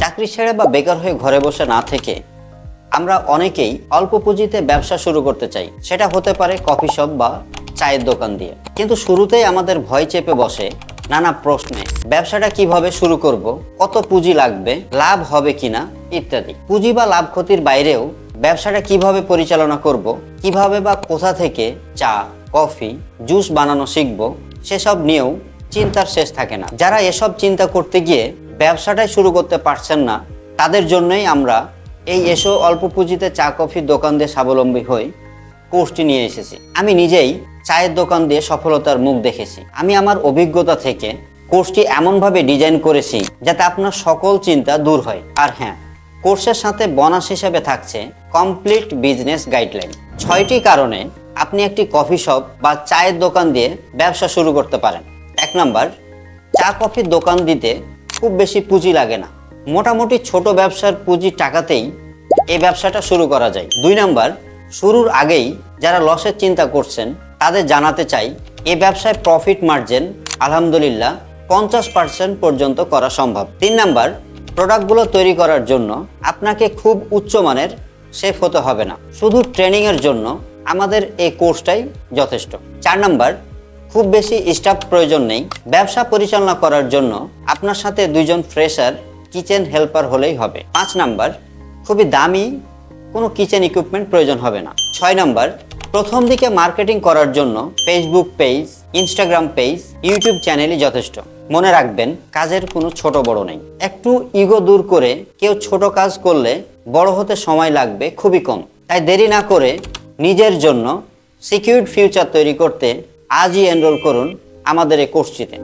চাকরি ছেড়ে বা বেকার হয়ে ঘরে বসে না থেকে আমরা অনেকেই অল্প পুঁজিতে ব্যবসা শুরু করতে চাই। সেটা হতে পারে কফি শপ বা চায়ের দোকান দিয়ে। কিন্তু শুরুতেই আমাদের ভয় চেপে বসে নানা প্রশ্নে, ব্যবসাটা কীভাবে শুরু করব, কত পুঁজি লাগবে, লাভ হবে কিনা, ইত্যাদি। পুঁজি বা লাভ ক্ষতির বাইরেও ব্যবসাটা কীভাবে পরিচালনা করব, কীভাবে বা কোথা থেকে চা, কফি, জুস বানানো শিখব, সেসব নিয়েও চিন্তার শেষ থাকে না। যারা এসব চিন্তা করতে গিয়ে ব্যবসাটাই শুরু করতে পারছেন না, তাদের জন্যই আমরা এই এসো অল্প পুঁজিতে চা কফির দোকান দিয়ে স্বাবলম্বী হই কোর্সটি নিয়ে এসেছি। আমি নিজেই চায়ের দোকান দিয়ে সফলতার মুখ দেখেছি। আমি আমার অভিজ্ঞতা থেকে কোর্সটি এমনভাবে ডিজাইন করেছি যাতে আপনার সকল চিন্তা দূর হয়। আর হ্যাঁ কোর্সের সাথে বোনাস হিসেবে থাকছে কমপ্লিট বিজনেস গাইডলাইন। ছয়টি কারণে আপনি একটি কফি শপ বা চায়ের দোকান দিয়ে ব্যবসা শুরু করতে পারেন। এক নাম্বার, চা কফির দোকান দিতে খুব বেশি পুঁজি লাগে না। মোটামুটি ছোট ব্যবসার পুঁজি টাকাতেই এই ব্যবসাটা শুরু করা যায়। দুই নাম্বার, শুরুর আগেই যারা লসের চিন্তা করছেন, তাদের জানাতে চাই, এ ব্যবসায় প্রফিট মার্জিন আলহামদুলিল্লাহ, পঞ্চাশ পার্সেন্ট পর্যন্ত করা সম্ভব। তিন নাম্বার প্রোডাক্টগুলো তৈরি করার জন্য আপনাকে খুব উচ্চমানের সেফ হতে হবে না। শুধু ট্রেনিংয়ের জন্য আমাদের এই কোর্সটাই যথেষ্ট। চার নাম্বার খুব বেশি স্টাফ প্রয়োজন নেই। ব্যবসা পরিচালনা করার জন্য আপনার সাথে দুইজন ফ্রেশার কিচেন হেল্পার হলেই হবে। পাঁচ নাম্বার, খুবই দামি, কোনো কিচেন ইকুইপমেন্ট প্রয়োজন হবে না। ছয় নাম্বার, প্রথম দিকে মার্কেটিং করার জন্য Facebook page Instagram page YouTube চ্যানেলই যথেষ্ট। মনে রাখবেন, কাজের কোনো ছোট বড় নেই। একটু ইগো দূর করে কেউ ছোট কাজ করলে বড় হতে সময় লাগবে খুবই কম। তাই দেরি না করে নিজের জন্য সিকিউরড ফিউচার তৈরি করতে আজই এনরোল করুন আমাদের এই কোর্সটিতে